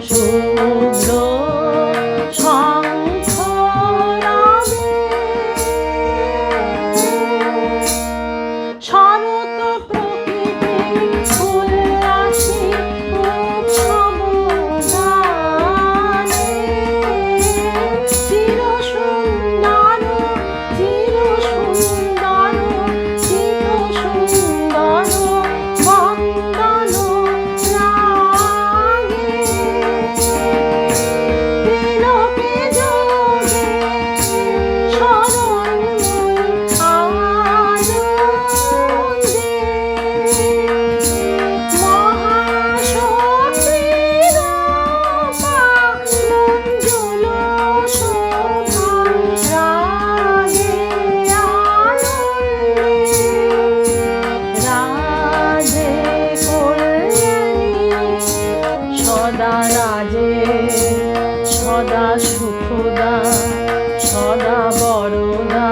Senhor. কাজে সদা সুখদা সদা বড়দা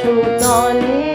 সুতলে